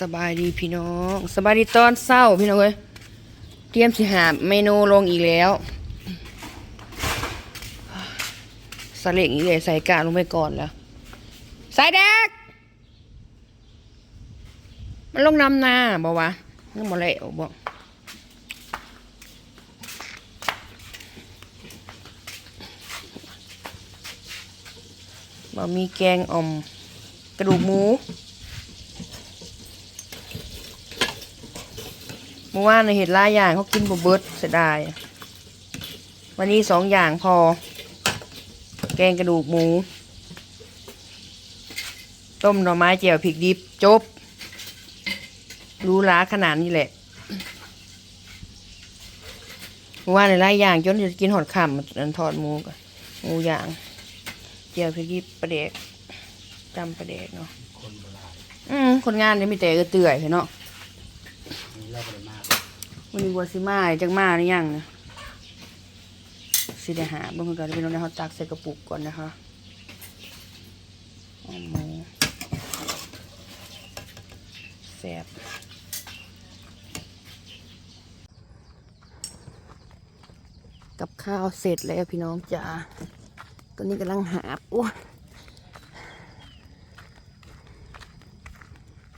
สบายดีพี่น้องสบายดีตอนเศร้าพี่น้องเอ้ยเตรียมสิหาเมนูลงอีกแล้วสเล็กอีกเลยใส่กาลงไปก่อนแล้วใส่แดกมันลงน้ำนาบอกว่านึกมาแล้วบอกบะมีแกงอ่อม กระดูกหมู มื่อวานในเห็ดหลายอย่างเขากินบเบิดเสียดาย วันนี้สองอย่างพอ แกงกระดูกหมู ต้มหน่อไม้เจียวพริกดิบจบ รู้ล้าขนาดนี้แหละเมื่อวานในหลายอย่างจนจะกินหอดข่ำอันทอดหมูกับหมูย่าง เจียวพริกดิบประเดกจำประเดกเนาะคนโบราณอืมคนงานเนี่ยมีแต่กระเตื่อยเนาะ มีเล่าไปมาก วันนี้วัวสิมาจังมาหรือยังนะสิได้หาเบิ่งก่อนเดี๋ยวพี่น้องได้เขาตักใส่กระปุกก่อนนะคะหมูแซ่บกับข้าวเสร็จแล้วพี่น้องจ๋าตอนนี้กำลังหาบอ้ย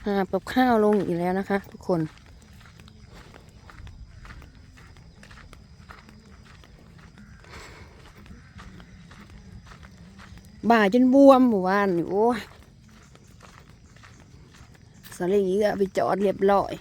หาบกับข้าวลงอีกแล้วนะคะ ทุกคน บ่าจนบวมหมู่บ้านนี่โอ้ยสลีก็ไปจอดเรียบร้อย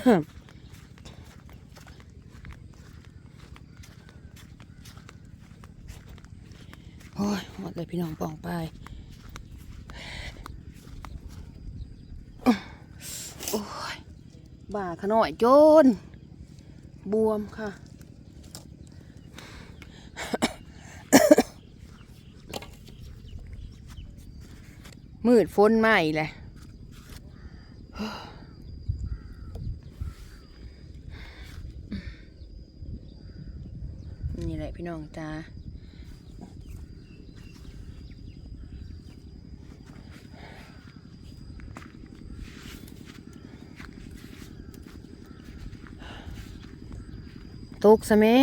โอ้ยหมดเลยพี่น้องปองไปโอ้ยบ่าขน่อยโจน บวมค่ะมืดฝนไหมแหละ น้องจ้าตกซะแม่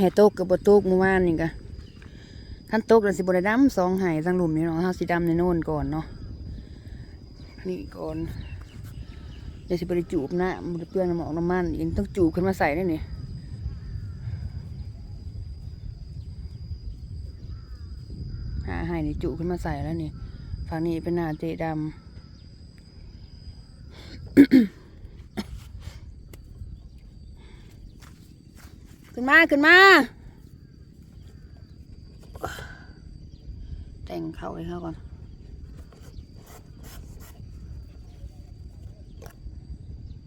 ให้ตกกับบ่ตกเมื่อวานนี่กะท่านตกแล้วสิบ่ได้ดำสองไห้ทั้งหลุมนี่เนาะเฮาสิดำในโน่นก่อนเนาะนี่ก่อนเดี๋ยวสิบ่ได้จูบน้าบ่ได้เปลืองน้ำหมอกน้ำมันอีกต้องจูบขึ้นมาใส่ได้นี่ หหาในจุขึ้นมาใส่แล้วนี่ฝั่งนี้เป็นนาเจดำขึ้นมา ขึ้นมา แต่งเขาให้เขาก่อน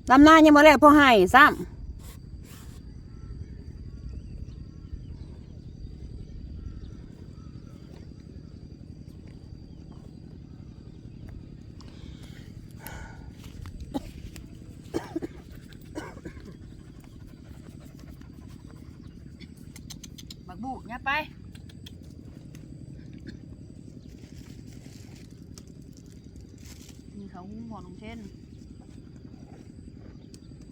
ดำหน้ายังมาแล้วพอให้ซ้ำ บักบุเนี่ยไปมีเขาหุ้มหอลงเช่น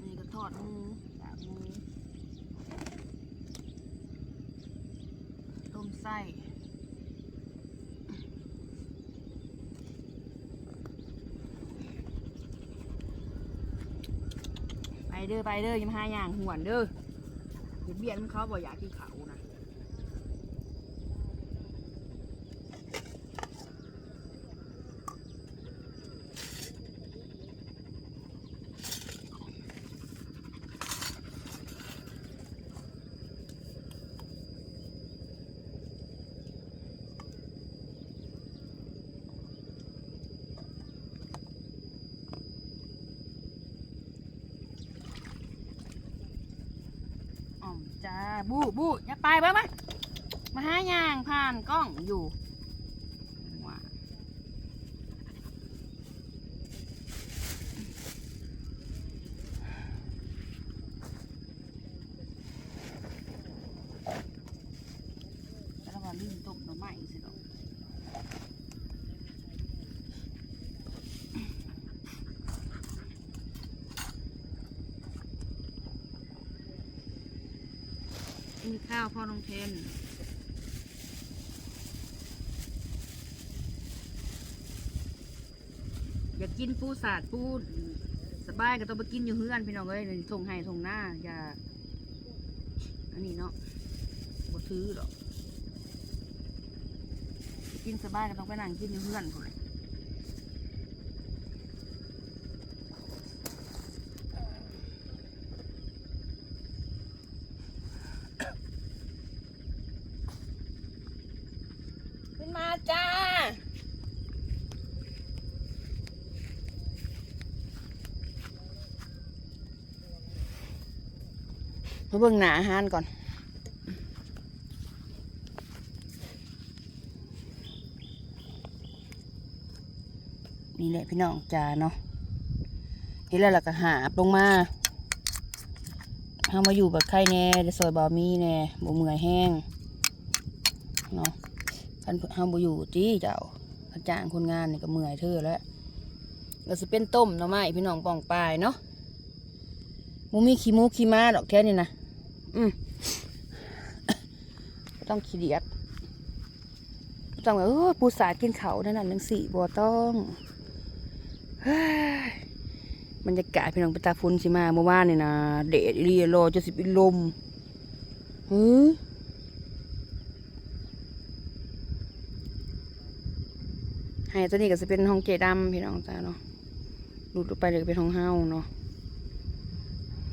นี่ก็ทอดมูกากมูต้มไส้ไปเด้อไปเด้อยังหาอย่างหวนเด้อเดี๋ยวเบียดมันเขาบอกอยากกินเขานะ จ้าบูบูอย่าไปเบ้ามามาหาย่างผ่านกล้องอยู่ว้าแล้วก็ลืมต้มหน่อไม้สิดอก มีข้าวพ่อน้องเทนอยากกินปูสาดปูสบายก็ต้องไปกินอยู่เฮือนพี่น้องเอ้ยส่งให้ส่งหน้าอย่า อันนี้เนาะบ่ซื้อหรอกกินสบายก็ต้องไปนั่งกินอยู่เฮือนพุ่นแหละขึ้นมาจ้า มาเบิ่งหนาอาหารก่อน นี่แหละพี่น้องจ้าเนาะเห็นแล้วล่ะก็หาบลงมาเฮามาอยู่แบบใครแน่ได้ซอยบามีแน่บ่เมื่อยแห้งเนาะคันเฮาบ่อยู่ติเจ้าเขาจ้างคนงานนี่ก็เมื่อยเธอแล้วก็สิเป็นต้มหน่อไม้พี่น้องปองปลายเนาะบ่มีขี้มูขี้ม้าดอกแท้นี่นะ อืมต้องขี้เดียดต้องแบบเออปูสากินเขานั่นน่ะจังสี่บ่ต้องบรรยากาศพี่น้องไปตาฟุ้นสิมาเมื่อวานนี่นะเดดเรียรอจะสิเป็นลมเฮ้ยให้ตัวนี้ก็จะเป็นห้องเจดำพี่น้องจ้าเนาะหลุดไปเลยเป็นห้องเฮาเนาะ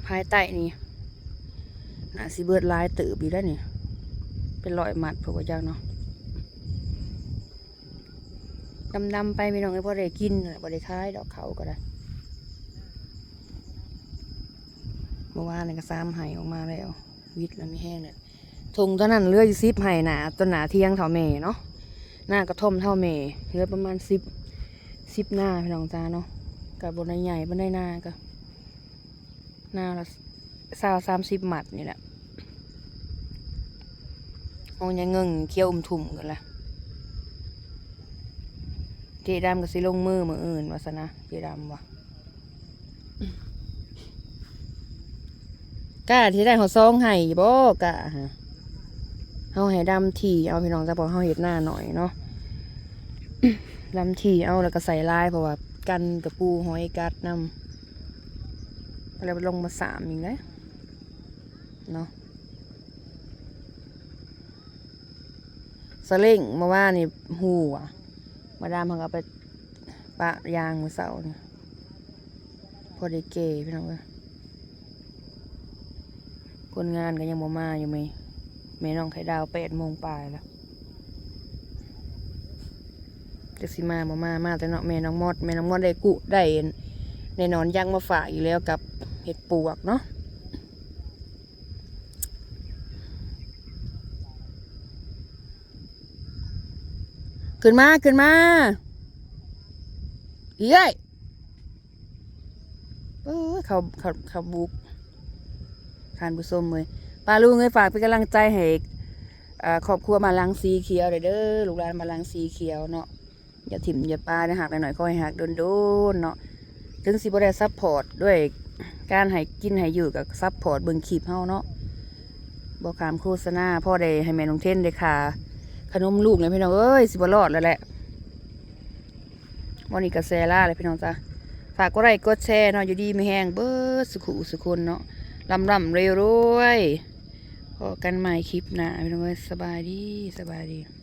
ภายใต้นี่ น่าสิเบิดลายตืบอยู่แล้วนี่เป็นรอยหมัดพวกว่าจังเนาะดำๆไปพี่น้องไอ้พอได้กินนั่นแหละพอได้ขายดอกเขาก็ได้เมื่อวานนี่ก็ซ้ำไห้ออกมาแล้ว วิทย์แล้วไม่แห้งเนี่ยทงตอนนั้นเลืออยู่ซิบไห้หนาตนหนาเที่ยงเท่าเมเนาะหน้ากระท่อมเท่าเมเลือประมาณสิบสิบหน้าพี่น้องจ้าเนาะกับบนใหญ่บนได้หน้าก็หน้าละ สาวสามสิบหมัดนี่แหละเอายังเงิงเคี้ยวอุ่มทุ่มกันละเจดำกับสิลงมือมืออื่นวาสนะเจดำวะก้าที่ได้เขาซองให้บ่กะฮะเฮาให้ดำทีเอาพี่น้องจะบอกเฮาเฮ็ดหน้าหน่อยเนาะดำทีเอาแล้วก็ใส่ลายเพราะว่ากันกับปูหอยกัดนำแล้วลงมาสามอีกแล้ เนาะสเล่งมาว่านี่หูอะ มาดามเขาก็ไปปะยางมือเสาเนี่ยพอได้เก๋พี่น้องเอ้ยคนงานก็ยังบ่มาอยู่ไหมแม่น้องไข่ดาวแปดโมงปลายแล้วจะสิมาบ่มามาแต่เนาะแม่น้องมอดแม่น้องมอดได้กุได้ในนอนย่างมาฝากอีกแล้วกับเห็ดปวกเนาะ ขึ้นมาขึ้นมาเอ้ยเออเขาเขาเขาบุกทานผู้ชมเลยปลาลูกเงยฝากเป็นกำลังใจให้ครอบครัวมาลังสีเขียวเด้อลูกหลานมาลังสีเขียวเนาะอย่าถิ่มอย่าปลาหักหน่อยๆคอยหักโดนโดนเนาะถึงสิบได้ซัพพอร์ตด้วยการให้กินให้อยู่กับซัพพอร์ตเบิ่งคลิปเฮาเนาะบอกคามโฆษณาพ่อได้ให้แม่นงเทนได้ค่ะ ขนมลูกเลยพี่น้องเอ้ยสิบรอดแล้วแหละวันนี้ก็แซล่าเลยพี่น้องจ้าฝากก็ไรก็แชร์เนาะอยู่ดีไม่แห้งเบิดสุขุสุคนเนาะลำลำเร็วรวยพอกันใหม่คลิปหน้าพี่น้องเอ้ยสบายดีสบายดี